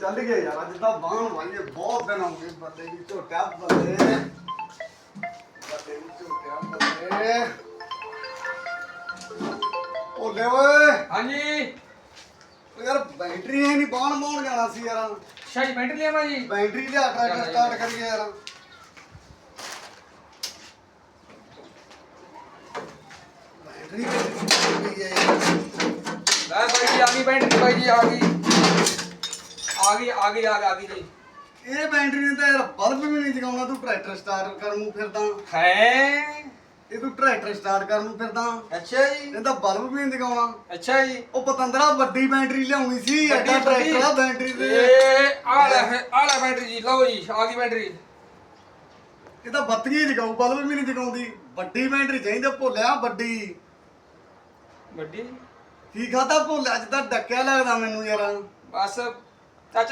ਚੱਲ ਗਏ ਯਾਰ ਅੱਜ ਤਾਂ ਬਾਹਣ ਵਾਈਏ ਬਹੁਤ ਦਿਨ ਹੋ ਗਏ ਬੱਲੇ ਦੀ ਝੋਟਿਆ ਬੱਲੇ ਬੱਲੇ ਦੀ ਝੋਟਿਆ ਬੱਲੇ ਉਹ ਲੈ ਓਏ। ਹਾਂਜੀ। ਉਹ ਯਾਰ ਬੈਟਰੀ ਹੈ ਨਹੀਂ ਬਾਹਣ ਮਾਉਣ ਜਾਣਾ ਸੀ ਯਾਰ। ਸ਼ਾਹੀ ਪੈਂਟ ਲਿਆ ਮੈਂ ਜੀ? ਬੈਟਰੀ ਲਿਆ ਟਰੈਕਟਰ ਸਟਾਰਟ ਕਰੀਏ ਯਾਰ। ਬੈਟਰੀ ਕਿੱਥੇ ਹੈ? ਯਾਰ ਲੈ ਬਾਈ ਜੀ ਆ ਗਈ ਪੈਂਟ ਬਾਈ ਜੀ ਆ ਗਈ। ਆ ਗਈ ਆ ਗਈ ਆ ਗਈ ਆ ਗਈ ਜੀ। ਇਹ ਬੈਟਰੀ ਨੇ ਤਾਂ ਯਾਰ ਬਲਬ ਵੀ ਨਹੀਂ ਜਗਾਉਣਾ ਤੂੰ ਟਰੈਕਟਰ ਸਟਾਰਟ ਕਰਨ ਨੂੰ ਫਿਰਦਾ। ਹੈ? ਇਹ ਤੂੰ ਟਰੈਕਟਰ ਸਟਾਰਟ ਕਰਨ ਨੂੰ ਫਿਰਦਾ। ਅੱਛਾ ਜੀ। ਇਹ ਤਾਂ ਬਲਬ ਵੀ ਨਹੀਂ ਜਗਾਉਣਾ। ਅੱਛਾ ਜੀ। ਉਹ ਪਤੰਦਰਾ ਵੱਡੀ ਬੈਟਰੀ ਲਿਆਉਣੀ ਸੀ ਐਡਾ ਟਰੈਕਟਰ ਆ ਬੈਟਰੀ ਤੇ। ਇਹ ਆ ਲੈ ਆ ਲੈ ਬੈਟਰੀ ਜੀ ਲਓ ਜੀ ਆ ਗਈ ਬੈਟਰੀ ਇਹ ਤਾਂ ਬੱਤੀਆਂ ਹੀ ਜਗਾਊ ਬਲਬ ਵੀ ਨਹੀਂ ਜਗਾਉਂਦੀ। ਵੱਡੀ ਬੈਟਰੀ ਚਾਹੀਦੀ ਭੋਲਿਆ ਵੱਡੀ। ਵੱਡੀ? ਕੀ ਖਾਦਾ ਭੋਲਿਆ ਅੱਜ ਤਾਂ ਡੱਕਿਆ ਲੱਗਦਾ ਮੈਨੂੰ ਯਾਰ। ਬਸ Tchau, tchau.